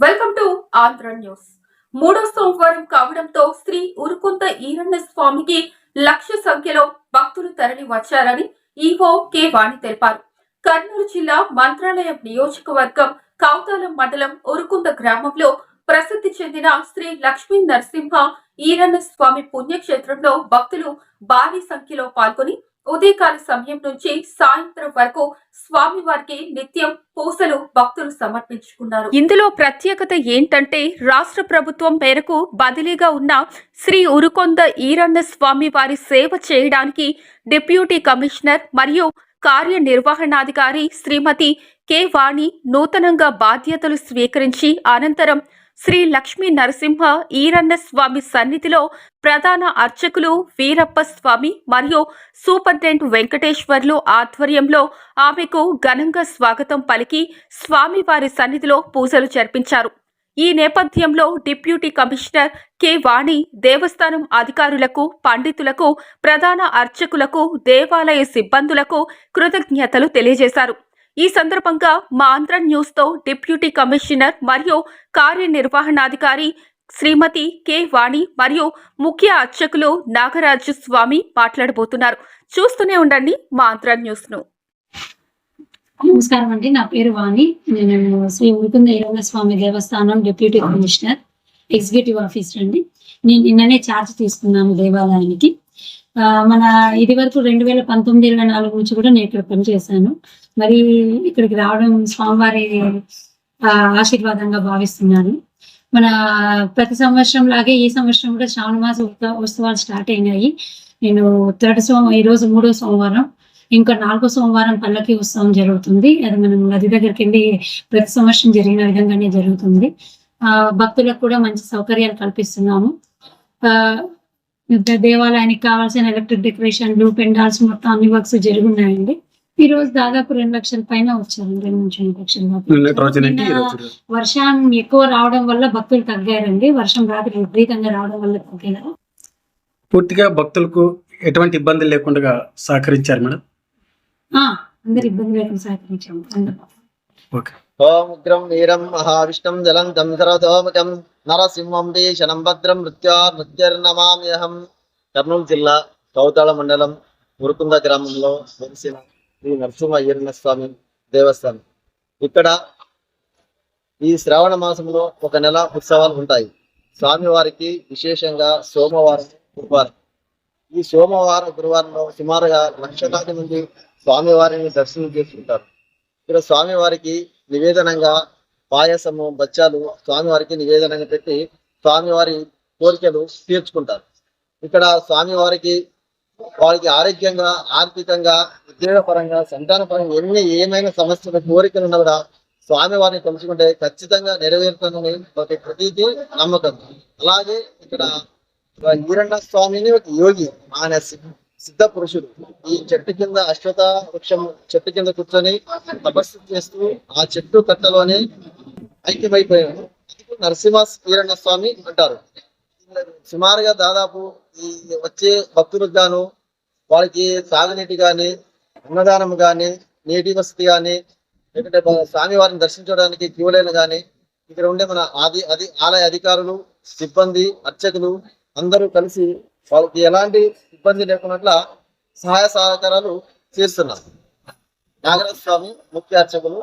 Welcome to Andhra news మూడో సోమవారం కావడంతో శ్రీ ఉరుకుంత ఈరన్న స్వామికి లక్ష సంఖ్యలో భక్తులు తరలి వచ్చారని ఈవో కె వాణి తెలిపారు. కర్నూలు జిల్లా మంత్రాలయం నియోజకవర్గం కౌతాలం మండలం ఉరుకుంత గ్రామంలో ప్రసిద్ధి చెందిన శ్రీ లక్ష్మీ నరసింహ ఈరన్న స్వామి పుణ్యక్షేత్రంలో భక్తులు భారీ సంఖ్యలో పాల్గొని ఉదయకాల సమయం నుంచి సాయంత్రం వరకు స్వామివారికి నిత్యం పూసలు భక్తులు సమర్పించుకున్నారు. ఇందులో ప్రత్యేకత ఏంటంటే రాష్ట్ర ప్రభుత్వం మేరకు బదిలీగా ఉన్న శ్రీ ఉరుకొంద ఈరన్న స్వామి వారి సేవ చేయడానికి డిప్యూటీ కమిషనర్ మరియు కార్యనిర్వహణాధికారి శ్రీమతి కె వాణి నూతనంగా బాధ్యతలు స్వీకరించి అనంతరం శ్రీ లక్ష్మీ నరసింహ ఈరన్న స్వామి సన్నిధిలో ప్రధాన అర్చకులు వీరప్ప స్వామి మరియు సూపరింటెండెంట్ వెంకటేశ్వర్లు ఆధ్వర్యంలో ఆమెకు ఘనంగా స్వాగతం పలికి స్వామివారి సన్నిధిలో పూజలు జరిపించారు. ఈ నేపథ్యంలో డిప్యూటీ కమిషనర్ కె వాణి దేవస్థానం అధికారులకు పండితులకు ప్రధాన అర్చకులకు దేవాలయ సిబ్బందులకు కృతజ్ఞతలు తెలియజేశారు. ఈ సందర్భంగా మా ఆంధ్ర న్యూస్తో డిప్యూటీ కమిషనర్ మరియు కార్యనిర్వహణాధికారి శ్రీమతి కె వాణి మరియు ముఖ్య అర్చకులు నాగరాజు స్వామి మాట్లాడబోతున్నారు. చూస్తూనే ఉండండి మా ఆంధ్ర న్యూస్ను. నమస్కారం అండి. నా పేరు వాణి. నేను శ్రీ ముకుంద ఈరన్న స్వామి దేవస్థానం డిప్యూటీ కమిషనర్ ఎగ్జిక్యూటివ్ ఆఫీసర్ అండి. నేను నిన్ననే ఛార్జ్ తీసుకున్నాను దేవాలయానికి. మన ఇది వరకు రెండు వేల పంతొమ్మిది ఇరవై నాలుగు నుంచి కూడా నేను ఇక్కడ పనిచేశాను. మరి ఇక్కడికి రావడం స్వామివారి ఆ, ఆశీర్వాదంగా భావిస్తున్నాను. మన ప్రతి సంవత్సరం లాగే ఈ సంవత్సరం కూడా శ్రావణ మాస ఉత్సవ- ఉత్సవాలు స్టార్ట్ అయినాయి. నేను థర్డ్ సోమ ఈ రోజు మూడో సోమవారం ఇంకా నాలుగో సోమవారం పల్లకి ఉత్సవం జరుగుతుంది. అది మనం నది దగ్గరికి వెళ్ళి ప్రతి సంవత్సరం జరిగిన విధంగానే జరుగుతుంది. ఆ భక్తులకు కూడా మంచి సౌకర్యాలు కల్పిస్తున్నాము. దే- దేవాలయానికి కావాల్సిన ఎలక్ట్రిక్ డెకరేషన్లు పెండాల్స్ మొత్తం అన్ని వర్క్స్ జరుగున్నాయండి. ఈ రోజు దాదాపు రెండు లక్షల పైన వచ్చారు. రెండు నుంచి రెండు లక్షల వర్షం ఎక్కువ రావడం వల్ల భక్తులు తగ్గారండి. వర్షం రాత్రి విపరీతంగా రావడం వల్ల తగ్గారు. పూర్తిగా భక్తులకు ఎటువంటి ఇబ్బందులు లేకుండా సహకరించారు మేడం? ఆ, అందరు ఇబ్బంది లేకుండా సహకరించాము ఓముగ్రం వీరం మహావిష్ణం జలంతం సర్వతోముఖం నరసింహం భీషణం భద్రం మృత్యా మృత్యుర్నమామ్యహం కర్నూలు జిల్లా కౌతాళ మండలం మురుకుంద గ్రామంలో వెలిసిన శ్రీ నరసింహ అయ్యన్న స్వామి దేవస్థానం. ఇక్కడ ఈ శ్రావణ మాసంలో ఒక నెల ఉత్సవాలు ఉంటాయి. స్వామివారికి విశేషంగా సోమవారం గురువారం. ఈ సోమవారం గురువారంలో సుమారుగా లక్షలాది మంది స్వామివారిని దర్శనం చేసుకుంటారు. ఇక్కడ స్వామివారికి నివేదనంగా పాయసము బచ్చాలు స్వామివారికి నివేదనంగా పెట్టి స్వామివారి కోరికలు తీర్చుకుంటారు. ఇక్కడ స్వామివారికి వారికి ఆరోగ్యంగా ఆర్థికంగా ఉద్యోగపరంగా సంతానపరంగా ఎన్ని ఏమైనా సమస్యలు కోరికలు ఉన్నా కూడా స్వామివారిని తలుచుకుంటే ఖచ్చితంగా నెరవేరుతుందని ఒక ప్రతీతి నమ్మకం. అలాగే ఇక్కడ ఈరಣ್ణ స్వామిని ఒక యోగి ఆయన సిద్ధ పురుషుడు. ఈ చెట్టు కింద అశ్వత వృక్షం చెట్టు కింద కూర్చొని తపస్సు చేస్తూ ఆ చెట్టు కట్టలోనే ఐక్యమైపోయాడు. నరసింహ వీరన్న స్వామి అంటారు. సుమారుగా దాదాపు ఈ వచ్చే భక్తులకు గాను వాళ్ళకి తాగునీటి గాని అన్నదానం గాని నీటి వసతి గాని లేకుంటే స్వామివారిని దర్శించడానికి క్యూలైన గాని ఇక్కడ ఉండే మన ఆది అది ఆలయ అధికారులు సిబ్బంది అర్చకులు అందరూ కలిసి వాళ్ళకి ఎలాంటి ఇబ్బంది లేకున్నట్ల సహాయ సహకారాలు చేస్తున్నారు. నాగరాజ స్వామి ముఖ్య అర్చకులు